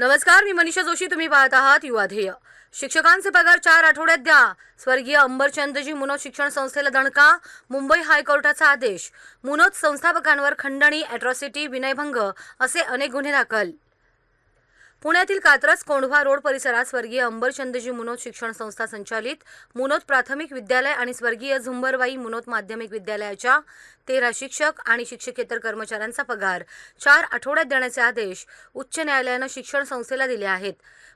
नमस्कार मी मनीषा जोशी. तुम्ही पाहत आहात युवा ध्येय. शिक्षकांचे पगार चार आठवड्यात द्या. स्वर्गीय अंबरचंदजी मुनोद शिक्षण संस्थेला दणका. मुंबई हायकोर्टाचा आदेश. मुनोद संस्थापकांवर खंडणी अॅट्रॉसिटी विनयभंग असे अनेक गुन्हे दाखल. पुण्यातील कात्रज कोंढवा रोड परिसरात स्वर्गीय अंबरचंदजी मुनोद शिक्षण संस्था संचालित मुनोद प्राथमिक विद्यालय आणि स्वर्गीय झुंबरबाई मुनोद माध्यमिक विद्यालयाच्या तेरा शिक्षक आणि शिक्षकेतर कर्मचाऱ्यांचा पगार. चार आठवड्यात देण्याचे आदेश उच्च न्यायालयानं शिक्षण संस्थेला दिले आहेत.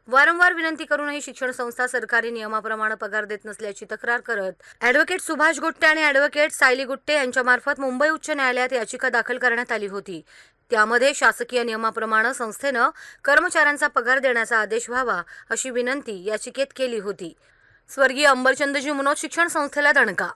वारंवार विनंती करूनही शिक्षण संस्था सरकारी नियमाप्रमाणे पगार देत नसल्याची तक्रार करत अॅडव्होकेट सुभाष गुट्टे आणि अॅडव्होकेट सायली गुट्टे यांच्यामार्फत मुंबई उच्च न्यायालयात याचिका दाखल करण्यात आली होती. त्यामध्ये शासकीय नियमाप्रमाणे संस्थेनं कर्मचाऱ्यांचा पगार देण्याचा आदेश व्हावा अशी विनंती याचिकेत केली होती. स्वर्गीय अंबरचंदजी मनोज शिक्षण संस्थेला दणका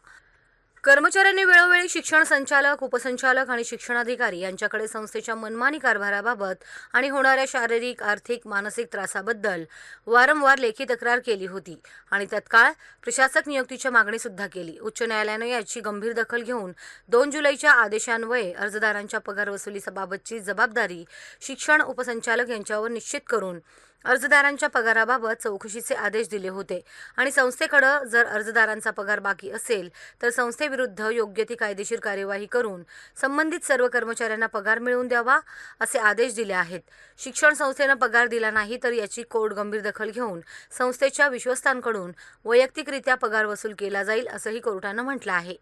कर्मचाऱ्यांनी वेळोवेळी शिक्षण संचालक उपसंचालक आणि शिक्षणाधिकारी यांच्याकडे संस्थेच्या मनमानी कारभाराबाबत आणि होणाऱ्या शारीरिक आर्थिक मानसिक त्रासाबद्दल वारंवार लेखी तक्रार केली होती आणि तत्काळ प्रशासक नियुक्तीची मागणी सुद्धा केली. उच्च न्यायालयानं याची गंभीर दखल घेऊन दोन जुलैच्या आदेशान्वये अर्जदारांच्या पगार वसुलीबाबतची जबाबदारी शिक्षण उपसंचालक यांच्यावर निश्चित करून अर्जदारांच्या पगाराबाबत चौकशीचे आदेश दिले होते. आणि संस्थेकडं जर अर्जदारांचा पगार बाकी असेल तर संस्थेविरुद्ध योग्य ती कायदेशीर कार्यवाही करून संबंधित सर्व कर्मचाऱ्यांना पगार मिळवून द्यावा असे आदेश दिले आहेत. शिक्षण संस्थेनं पगार दिला नाही तर याची कोर्ट गंभीर दखल घेऊन संस्थेच्या विश्वस्तांकडून वैयक्तिकरित्या पगार वसूल केला जाईल असंही कोर्टानं म्हटलं आहे.